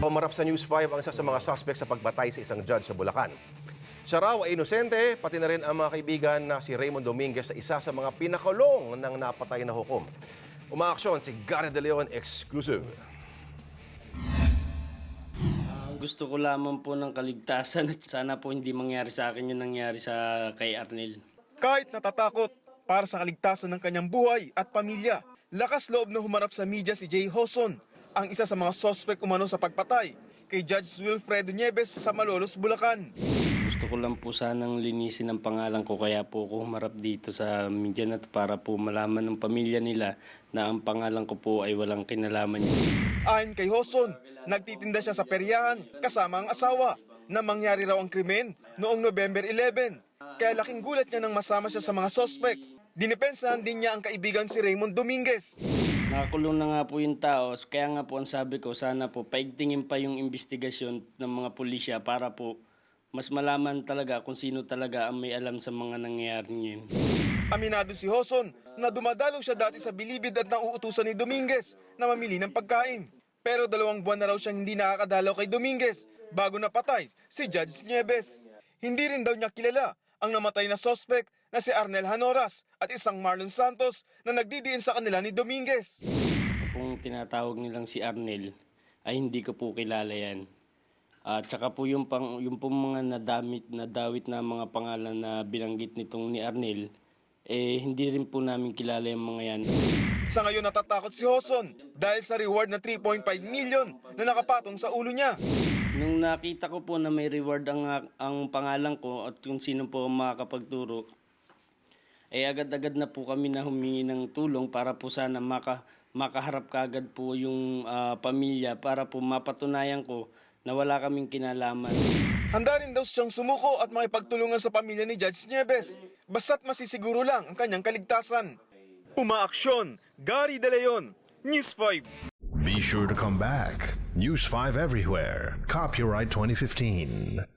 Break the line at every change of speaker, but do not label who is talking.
Umarap sa News 5 ang isa sa mga suspect sa pagbatay sa isang judge sa Bulacan. Siya raw ay inosente, pati na rin ang mga kaibigan na si Raymond Dominguez sa isa sa mga pinakulong ng napatay na hukom. Umaaksyon si Gary De Leon exclusive.
Gusto ko lamang po ng kaligtasan at sana po hindi mangyari sa akin yung nangyari sa kay Arnel.
Kahit natatakot para sa kaligtasan ng kanyang buhay at pamilya, lakas loob na humarap sa media si Jay Hoson, ang isa sa mga sospek umano sa pagpatay kay Judge Wilfredo Nieves sa Malolos, Bulacan.
Gusto ko lang po sanang linisin ang pangalan ko kaya po ako humarap dito sa media na para po malaman ng pamilya nila na ang pangalan ko po ay walang kinalaman.
Ayon kay Hoson, nagtitinda siya sa peryahan kasama ang asawa na mangyari raw ang krimen noong November 11. Kaya laking gulat niya nang masama siya sa mga sospek. Dinipensahan din niya ang kaibigan si Raymond Dominguez.
Nakakulong na nga po yung tao, kaya nga po ang sabi ko, sana po paigtingin pa yung investigasyon ng mga pulisya para po mas malaman talaga kung sino talaga ang may alam sa mga nangyayari ngayon.
Aminado si Hoson na dumadalaw siya dati sa bilibid at nauutusan ni Dominguez na mamili ng pagkain. Pero dalawang buwan na raw siyang hindi nakakadalaw kay Dominguez bago napatay si Judge Nieves. Hindi rin daw niya kilala ang namatay na suspect na si Arnel Hanoras at isang Marlon Santos na nagdidiin sa kanila ni Dominguez.
Ito pong tinatawag nilang si Arnel ay hindi ko po kilala yan. At saka po yung, pang, yung pong mga nadamit, nadawit na mga pangalan na binanggit nitong ni Arnel, eh hindi rin po namin kilala yung mga yan.
Sa ngayon natatakot si Hoson dahil sa reward na 3.5 million na nakapatong sa ulo niya.
Nung nakita ko po na may reward ang, ang pangalan ko at kung sino po ang makakapagturo, eh agad-agad na po kami na humingi ng tulong para po sana maka, makaharap kaagad po yung ah, pamilya para po mapatunayan ko na wala kaming kinalaman.
Handa rin daw siyang sumuko at makipagtulungan sa pamilya ni Judge Nieves. Basta't masisiguro lang ang kanyang kaligtasan. Umaaksyon, Gary De Leon, News 5.
Be sure to come back. News 5 everywhere. Copyright 2015.